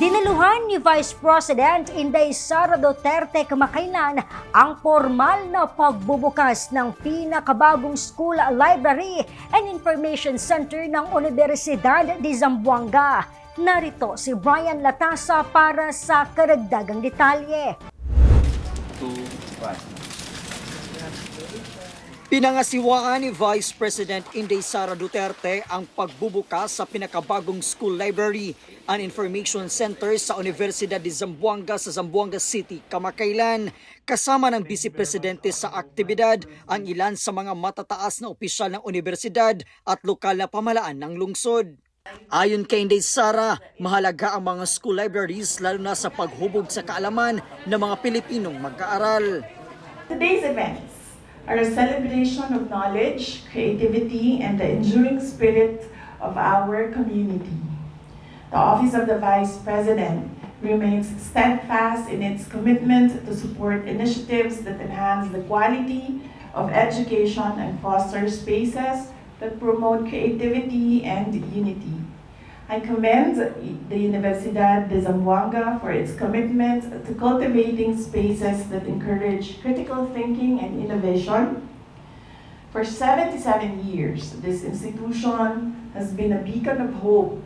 Dinaluhan ni Vice President Inday Sara Duterte kamakailan ang formal na pagbubukas ng pinakabagong school library and information center ng Universidad de Zamboanga. Narito si Brian Latasa para sa karagdagang detalye. two, one. Pinangasiwaan ni Vice President Inday Sara Duterte ang pagbubukas sa pinakabagong school library and information center sa Universidad de Zamboanga sa Zamboanga City kamakailan. Kasama ng Vice Presidente sa aktibidad ang ilan sa mga matataas na opisyal ng universidad at lokal na pamalaan ng lungsod. Ayon kay Inday Sara, mahalaga ang mga school libraries lalo na sa paghubog sa kaalaman ng mga Pilipinong mag-aaral. Today's events are a celebration of knowledge, creativity, and the enduring spirit of our community. The Office of the Vice President remains steadfast in its commitment to support initiatives that enhance the quality of education and foster spaces that promote creativity and unity. I commend the Universidad de Zamboanga for its commitment to cultivating spaces that encourage critical thinking and innovation. For 77 years, this institution has been a beacon of hope,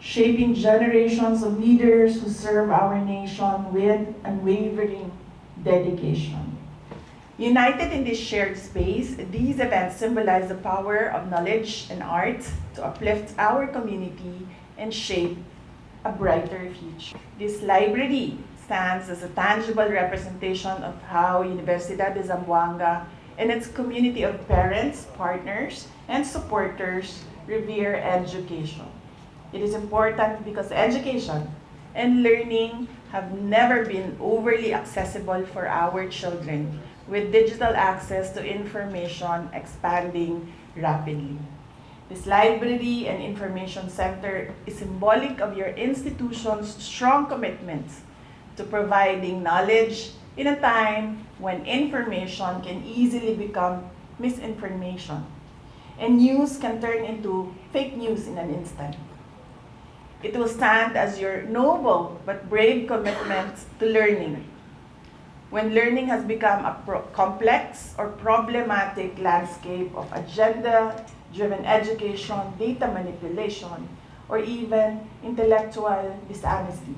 shaping generations of leaders who serve our nation with unwavering dedication. United in this shared space, these events symbolize the power of knowledge and art to uplift our community and shape a brighter future. This library stands as a tangible representation of how Universidad de Zamboanga and its community of parents, partners, and supporters revere education. It is important because education and learning have never been overly accessible for our children, with digital access to information expanding rapidly. This library and information center is symbolic of your institution's strong commitment to providing knowledge in a time when information can easily become misinformation and news can turn into fake news in an instant. It will stand as your noble but brave commitment to learning. When learning has become a complex or problematic landscape of agenda driven education, data manipulation, or even intellectual dishonesty.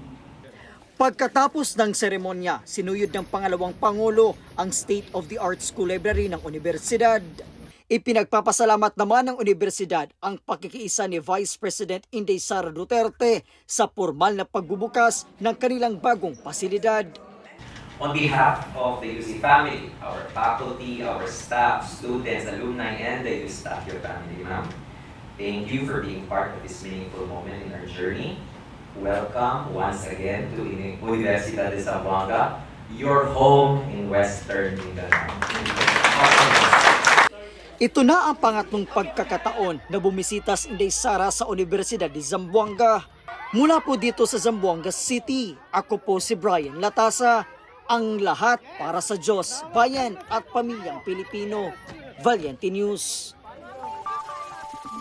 Pagkatapos ng seremonya, sinuyod ng pangalawang Pangulo ang state-of-the-art school library ng universidad. Ipinagpapasalamat naman ng universidad ang pakikiisa ni Vice President Inday Sara Duterte sa formal na pagbubukas ng kanilang bagong pasilidad. On behalf of the UC family, our faculty, our staff, students, alumni, and the UC staff, your family, ma'am, thank you for being part of this meaningful moment in our journey. Welcome once again to Uni- Universidad de Zamboanga, your home in Western Mindanao. Ito na ang pangatlong pagkakataon na bumisita si Inday Sara sa Universidad de Zamboanga. Mula po dito sa Zamboanga City, ako po si Brian Latasa. Ang lahat para sa Diyos, bayan at pamilyang Pilipino. Valiente News.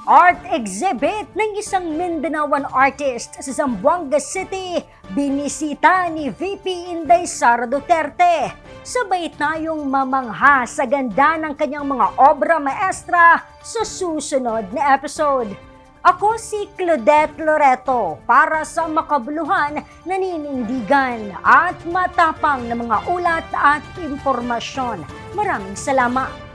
Art exhibit ng isang Mindanaoan artist sa Zamboanga City, binisita ni VP Inday Sara Duterte. Sabay tayong mamangha sa ganda ng kanyang mga obra maestra sa susunod na episode. Ako si Claudette Loreto para sa makabuluhan, naninindigan at matapang na mga ulat at impormasyon. Maraming salamat.